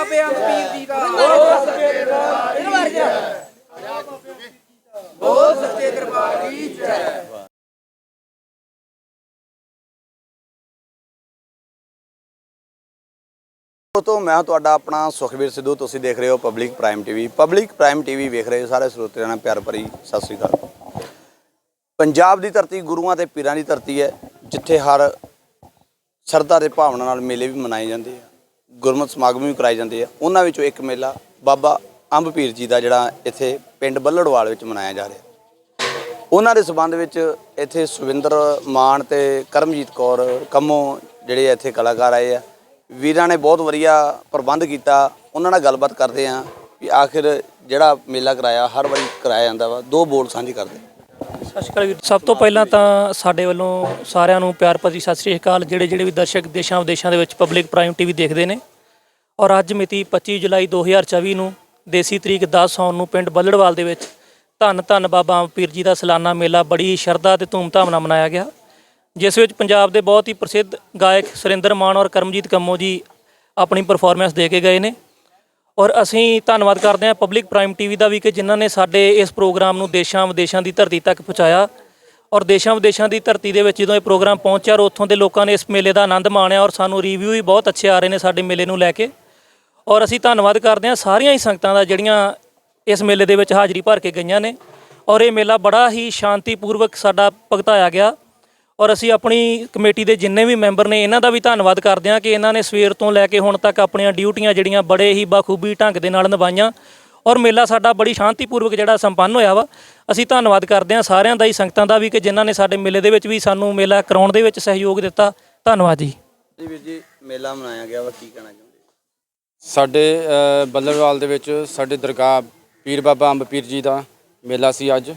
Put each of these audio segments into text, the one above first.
ਬਾਬੇ ਅਮਪੀਰ ਜੀ ਦਾ। ਉਹ ਸੱਚੇ ਦਰਬਾਰ ਇਹਨਾਂ ਵਾਰ ਜਾ। ਉਹ ਸੱਚੇ ਦਰਬਾਰ ਦੀ ਜੈ। ਦੋਸਤੋ ਮੈਂ ਤੁਹਾਡਾ ਆਪਣਾ ਸੁਖਵੀਰ ਸਿੱਧੂ ਤੁਸੀਂ ਦੇਖ ਰਹੇ ਹੋ public prime TV public prime TV ਵੇਖ ਰਹੇ ਸਾਰੇ ਸਰੋਤਿਆਂ ਨਾਲ ਪਿਆਰ ਭਰੀ ਸਤਿ ਸ੍ਰੀ ਅਕਾਲ। ਪੰਜਾਬ ਦੀ ਧਰਤੀ ਗੁਰੂਆਂ ਤੇ ਪੀਰਾਂ ਦੀ ਧਰਤੀ ਹੈ ਜਿੱਥੇ ਹਰ ਸਰਦਾ ਦੇ ਭਾਵਨਾ ਨਾਲ ਮੇਲੇ ਵੀ ਮਨਾਏ ਜਾਂਦੇ ਆ। ਗੁਰਮਤਿ ਸਮਾਗਮ ਵੀ ਕਰਾਏ ਜਾਂਦੇ ਆ। ਉਹਨਾਂ ਵਿੱਚੋਂ ਇੱਕ ਮੇਲਾ ਬਾਬਾ ਅੰਬ ਪੀਰ ਜੀ ਦਾ ਜਿਹੜਾ ਇੱਥੇ ਪਿੰਡ ਬੱਲੜਵਾਲ ਵਿੱਚ ਮਨਾਇਆ ਜਾ ਰਿਹਾ। ਉਹਨਾਂ ਦੇ ਸਬੰਧ ਵਿੱਚ ਇੱਥੇ ਸੁਵਿੰਦਰ ਮਾਨ ਤੇ ਕਰਮਜੀਤ ਕੌਰ ਕੰਮੋ ਜਿਹੜੇ ਇੱਥੇ ਕਲਾਕਾਰ ਆਏ ਆ। ਵੀਰਾਂ ਨੇ ਬਹੁਤ ਵਧੀਆ ਪ੍ਰਬੰਧ ਕੀਤਾ। ਉਹਨਾਂ ਨਾਲ ਗੱਲਬਾਤ ਕਰਦੇ ਆ ਵੀ ਆਖਿਰ ਜਿਹੜਾ ਮੇਲਾ ਕਰਾਇਆ, ਹਰ ਵਾਰੀ ਕਰਾਇਆ ਜਾਂਦਾ ਵਾ। ਦੋ ਬੋਲ ਸਾਂਝੇ ਕਰਦੇ। ਸਤਿ ਸ਼੍ਰੀ ਅਕਾਲ ਵੀਰ। ਸਭ ਤੋਂ ਪਹਿਲਾਂ ਤਾਂ ਸਾਡੇ ਵੱਲੋਂ ਸਾਰਿਆਂ ਨੂੰ ਪਿਆਰ ਭਰੀ ਸਤਿ ਸ਼੍ਰੀ ਅਕਾਲ। ਜਿਹੜੇ ਜਿਹੜੇ ਵੀ ਦਰਸ਼ਕ ਦੇਸ਼ਾਂ ਵਿਦੇਸ਼ਾਂ ਦੇ ਵਿੱਚ ਪਬਲਿਕ ਪ੍ਰਾਈਮ ਟੀਵੀ ਦੇਖਦੇ ਨੇ। ਔਰ ਅੱਜ ਮਿਤੀ 25 ਜੁਲਾਈ 2024 ਨੂੰ ਦੇਸੀ ਤਰੀਕ 10 ਸੌਣ ਨੂੰ ਪਿੰਡ ਬੱਲੜਵਾਲ ਦੇ ਵਿੱਚ ਧੰਨ ਧੰਨ ਬਾਬਾ ਅੰਬ ਪੀਰ ਜੀ ਦਾ ਸਾਲਾਨਾ ਮੇਲਾ ਬੜੀ ਸ਼ਰਧਾ ਤੇ ਧੂਮਧਾਮ ਨਾਲ ਮਨਾਇਆ ਗਿਆ। ਜਿਸ ਵਿੱਚ ਪੰਜਾਬ ਦੇ ਬਹੁਤ ਹੀ ਪ੍ਰਸਿੱਧ ਗਾਇਕ ਸੁਰਿੰਦਰ ਮਾਨ ਔਰ ਕਰਮਜੀਤ ਕੰਮੋ ਜੀ ਆਪਣੀ ਪਰਫਾਰਮੈਂਸ ਦੇ ਕੇ ਗਏ ਨੇ। ਔਰ ਅਸੀਂ ਧੰਨਵਾਦ ਕਰਦੇ ਹਾਂ ਪਬਲਿਕ ਪ੍ਰਾਈਮ ਟੀਵੀ ਦਾ ਵੀ ਕਿ ਜਿਨ੍ਹਾਂ ਨੇ ਸਾਡੇ ਇਸ ਪ੍ਰੋਗਰਾਮ ਨੂੰ ਦੇਸ਼ਾਂ ਵਿਦੇਸ਼ਾਂ ਦੀ ਧਰਤੀ ਤੱਕ ਪਹੁੰਚਾਇਆ। ਔਰ ਦੇਸ਼ਾਂ ਵਿਦੇਸ਼ਾਂ ਦੀ ਧਰਤੀ ਦੇ ਵਿੱਚ ਜਦੋਂ ਇਹ ਪ੍ਰੋਗਰਾਮ ਪਹੁੰਚਿਆ ਔਰ ਉੱਥੋਂ ਦੇ ਲੋਕਾਂ ਨੇ ਇਸ ਮੇਲੇ ਦਾ ਆਨੰਦ ਮਾਣਿਆ ਔਰ ਸਾਨੂੰ ਰਿਵਿਊ ਵੀ ਬਹੁਤ ਅੱਛੇ ਆ ਰਹੇ ਨੇ ਸਾਡੇ ਮੇਲੇ ਨੂੰ ਲੈ ਕੇ। ਔਰ ਅਸੀਂ ਧੰਨਵਾਦ ਕਰਦੇ ਹਾਂ ਸਾਰੀਆਂ ਹੀ ਸੰਗਤਾਂ ਦਾ ਜਿਹੜੀਆਂ ਇਸ ਮੇਲੇ ਦੇ ਵਿੱਚ ਹਾਜ਼ਰੀ ਭਰ ਕੇ ਗਈਆਂ ਨੇ। ਔਰ ਇਹ ਮੇਲਾ ਬੜਾ ਹੀ ਸ਼ਾਂਤੀਪੂਰਵਕ ਸਾਡਾ ਭਗਤਾਇਆ ਗਿਆ। ਔਰ ਅਸੀਂ ਆਪਣੀ ਕਮੇਟੀ ਦੇ ਜਿੰਨੇ ਵੀ ਮੈਂਬਰ ਨੇ ਇਹਨਾਂ ਦਾ ਵੀ ਧੰਨਵਾਦ ਕਰਦੇ ਹਾਂ ਕਿ ਇਹਨਾਂ ਨੇ ਸਵੇਰ ਤੋਂ ਲੈ ਕੇ ਹੁਣ ਤੱਕ ਆਪਣੀਆਂ ਡਿਊਟੀਆਂ ਜਿਹੜੀਆਂ ਬੜੇ ਹੀ ਬਖੂਬੀ ਢੰਗ ਦੇ ਨਾਲ ਨਿਭਾਈਆਂ। ਔਰ ਮੇਲਾ ਸਾਡਾ ਬੜੀ ਸ਼ਾਂਤੀਪੂਰਵਕ ਜਿਹੜਾ ਸੰਪੰਨ ਹੋਇਆ ਵਾ ਅਸੀਂ ਧੰਨਵਾਦ ਕਰਦੇ ਹਾਂ ਸਾਰਿਆਂ ਦਾ ਹੀ ਸੰਗਤਾਂ ਦਾ ਵੀ ਕਿ ਜਿਨ੍ਹਾਂ ਨੇ ਸਾਡੇ ਮੇਲੇ ਦੇ ਵਿੱਚ ਵੀ ਸਾਨੂੰ ਮੇਲਾ ਕਰਾਉਣ ਦੇ ਵਿੱਚ ਸਹਿਯੋਗ ਦਿੱਤਾ। ਧੰਨਵਾਦ ਜੀ। ਜੀ ਵੀਰ ਜੀ ਮੇਲਾ ਮਨਾਇਆ ਗਿਆ ਵਾ ਕੀ ਕਹਿਣਾ ਚਾਹੁੰਦੇ? ਸਾਡੇ ਬੱਲਰਵਾਲ ਦੇ ਵਿੱਚ ਸਾਡੇ ਦਰਗਾਹ ਪੀਰ ਬਾਬਾ ਅੰਬ ਪੀਰ ਜੀ ਦਾ ਮੇਲਾ ਸੀ ਅੱਜ।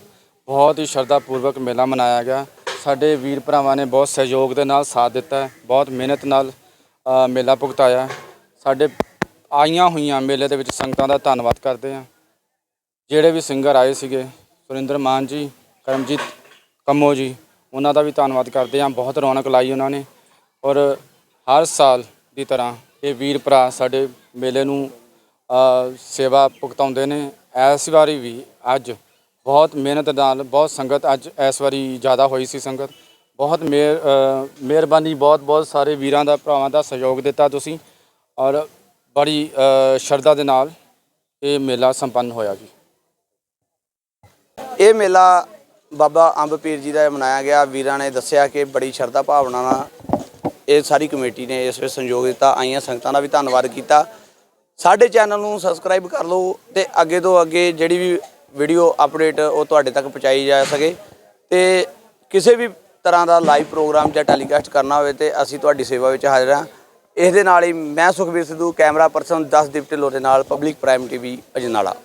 ਬਹੁਤ ਹੀ ਸ਼ਰਧਾ ਪੂਰਵਕ ਮੇਲਾ ਮਨਾਇਆ ਗਿਆ। ਸਾਡੇ ਵੀਰ ਭਰਾਵਾਂ ਨੇ ਬਹੁਤ ਸਹਿਯੋਗ ਦੇ ਨਾਲ ਸਾਥ ਦਿੱਤਾ ਹੈ, ਬਹੁਤ ਮਿਹਨਤ ਨਾਲ ਅ, ਮੇਲਾ ਭੁਗਤਾਇਆ ਸਾਡੇ ਆਈਆਂ ਹੋਈਆਂ ਮੇਲੇ ਦੇ ਵਿੱਚ ਸੰਗਤਾਂ ਦਾ ਧੰਨਵਾਦ ਕਰਦੇ ਹਾਂ। ਜਿਹੜੇ ਵੀ ਸਿੰਗਰ ਆਏ ਸੀਗੇ ਸੁਰਿੰਦਰ ਮਾਨ ਜੀ ਕਰਮਜੀਤ ਕੰਮੋ ਜੀ ਉਹਨਾਂ ਦਾ ਵੀ ਧੰਨਵਾਦ ਕਰਦੇ ਹਾਂ। ਬਹੁਤ ਰੌਣਕ ਲਾਈ ਉਹਨਾਂ ਨੇ ਔਰ ਹਰ ਸਾਲ ਦੀ ਤਰ੍ਹਾਂ ਇਹ ਵੀਰ ਭਰਾ ਸਾਡੇ ਮੇਲੇ ਨੂੰ ਅ, ਸੇਵਾ ਭੁਗਤਾਉਂਦੇ ਨੇ। ਇਸ ਵਾਰੀ ਵੀ ਅੱਜ ਬਹੁਤ ਮਿਹਨਤ ਨਾਲ ਬਹੁਤ ਸੰਗਤ ਅੱਜ ਇਸ ਵਾਰੀ ਜ਼ਿਆਦਾ ਹੋਈ ਸੀ ਸੰਗਤ। ਬਹੁਤ ਮਿਹਰ ਅ, ਮਿਹਰਬਾਨੀ ਬਹੁਤ ਬਹੁਤ ਸਾਰੇ ਵੀਰਾਂ ਦਾ ਭਰਾਵਾਂ ਦਾ ਸਹਿਯੋਗ ਦਿੱਤਾ ਤੁਸੀਂ ਔਰ ਬੜੀ ਅ, ਸ਼ਰਧਾ ਦੇ ਨਾਲ ਇਹ ਮੇਲਾ ਸੰਪੰਨ ਹੋਇਆ ਜੀ। ਇਹ ਮੇਲਾ ਬਾਬਾ ਅੰਬ ਪੀਰ ਜੀ ਦਾ ਮਨਾਇਆ ਗਿਆ। ਵੀਰਾਂ ਨੇ ਦੱਸਿਆ ਕਿ ਬੜੀ ਸ਼ਰਧਾ ਭਾਵਨਾ ਨਾਲ ਇਹ ਸਾਰੀ ਕਮੇਟੀ ਨੇ ਇਸ ਵਿੱਚ ਸੰਯੋਗ ਦਿੱਤਾ। ਆਈਆਂ ਸੰਗਤਾਂ ਦਾ ਵੀ ਧੰਨਵਾਦ ਕੀਤਾ। ਸਾਡੇ ਚੈਨਲ ਨੂੰ ਸਬਸਕ੍ਰਾਈਬ ਕਰ ਲਓ ਤੇ ਅੱਗੇ ਤੋਂ ਅੱਗੇ ਜਿਹੜੀ ਵੀ ਵੀਡੀਓ ਅਪਡੇਟ ਉਹ ਤੁਹਾਡੇ ਤੱਕ ਪਹੁੰਚਾਈ ਜਾ ਸਕੇ ਤੇ ਕਿਸੇ ਵੀ ਤਰ੍ਹਾਂ ਦਾ ਲਾਈਵ ਪ੍ਰੋਗਰਾਮ ਜਾਂ ਟੈਲੀਕਾਸਟ ਕਰਨਾ ਹੋਵੇ ਤੇ ਅਸੀਂ ਤੁਹਾਡੀ ਸੇਵਾ ਵਿੱਚ ਹਾਜ਼ਰ ਹਾਂ। ਇਸ ਦੇ ਨਾਲ ਹੀ ਮੈਂ ਸੁਖਬੀਰ ਸਿੱਧੂ ਕੈਮਰਾ ਪਰਸਨ 10 ਦਿਪਟੀ ਲੋ ਦੇ ਨਾਲ ਪਬਲਿਕ ਪ੍ਰਾਈਮ ਟੀਵੀ ਅਜਨਾਲਾ।